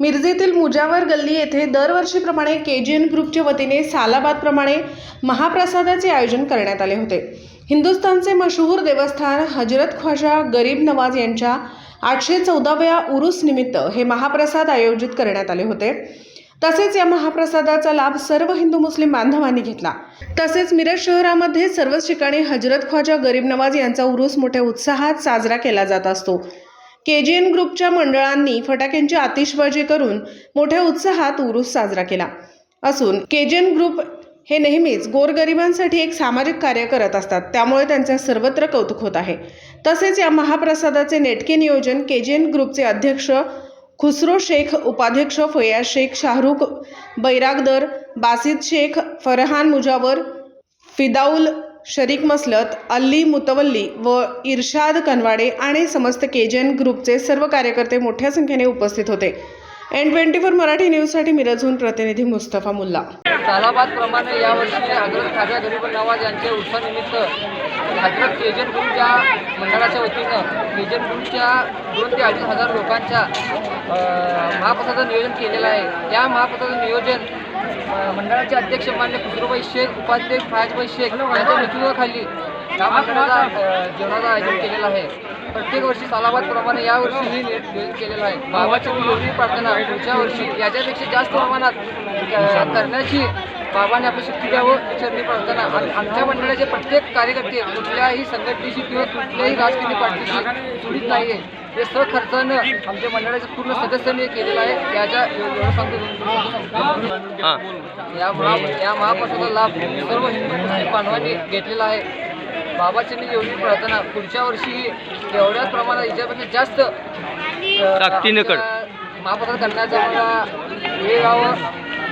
मिरजेतील मुजावर गल्ली येथे दरवर्षीप्रमाणे के जी एन ग्रुपच्या वतीने सालाबादप्रमाणे महाप्रसादाचे आयोजन करण्यात आले होते. हिंदुस्थानचे मशहूर देवस्थान हजरत ख्वाजा गरीब नवाज यांच्या आठशे चौदाव्या उरूस निमित्त हे महाप्रसाद आयोजित करण्यात आले होते. तसेच या महाप्रसादाचा लाभ सर्व हिंदू मुस्लिम बांधवांनी घेतला. तसेच मिरज शहरामध्ये सर्वच ठिकाणी हजरत ख्वाजा गरीब नवाज यांचा उरूस मोठ्या उत्साहात साजरा केला जात असतो. के जी एन ग्रुपच्या मंडळांनी फटाक्यांची आतिषबाजी करून मोठ्या उत्साहात उरूस साजरा केला. असून के जी एन ग्रुप हे नेहमीच गोरगरिबांसाठी एक सामाजिक कार्य करत असतात. त्यामुळे त्यांचे सर्वत्र कौतुक होत आहे. तसेच या महाप्रसादाचे नेटके नियोजन के जी एन ग्रुपचे अध्यक्ष खुसरो शेख उपाध्यक्ष फयाज शेख शाहरुख बैरागदर बासित शेख फरहान मुजावर फिदाऊल शरीक मसलत अल्ली मुतवल्ली व इर्शाद कनवाडे आणि समस्त केजन ग्रुपचे सर्व कार्यकर्ते मोठ्या संख्येने उपस्थित होते. एन ट्वेंटी फोर मराठी न्यूजसाठी मिरजहून प्रतिनिधी मुस्तफा मुल्ला. सालाबादप्रमाणे यावर्षी हजरत खाजा गरीब नवाज यांच्या उत्सवानिमित्त हजरत केजन ग्रुपच्या मंडळाच्या वतीनं केजन ग्रुपच्या दोन ते अडीच हजार लोकांच्या महाप्रसादाचं नियोजन केलेलं आहे. या महाप्रसादाचं नियोजन मंडळाचे अध्यक्ष मान्य खुसरोबाई शेख उपाध्यक्ष फयाजबाई शेख यांच्या नेतृत्वाखाली या मंडळाचा जेवणाचं आयोजन केलेलं आहे. प्रत्येक वर्षी सालाबादप्रमाणे यावर्षीही नि- नियोजन केलेलं आहे. बाबाची प्रार्थना पुढच्या वर्षी याच्यापेक्षा जास्त प्रमाणात करण्याची बाबाने आपली शक्ती द्यावं याची मी प्रार्थना. आम- आमच्या मंडळाचे प्रत्येक कार्यकर्ते कुठल्याही संघटनेशी किंवा कुठल्याही राजकीय पार्टीशी जुडीत नाही आहे हे सहखर्चानं आमच्या मंडळाच्या पूर्ण सदस्यांनी केलेलं आहे. याच्या एवढं सांगतो हां. या महा या लाभ सर्व हिंदू मुस्लिम बांधवांनी घेतलेला आहे. बाबाची मी एवढी प्रार्थना पुढच्या वर्षी एवढ्याच प्रमाणात याच्यापेक्षा जास्त महाप्रसाद करण्याचा मला हे यावं.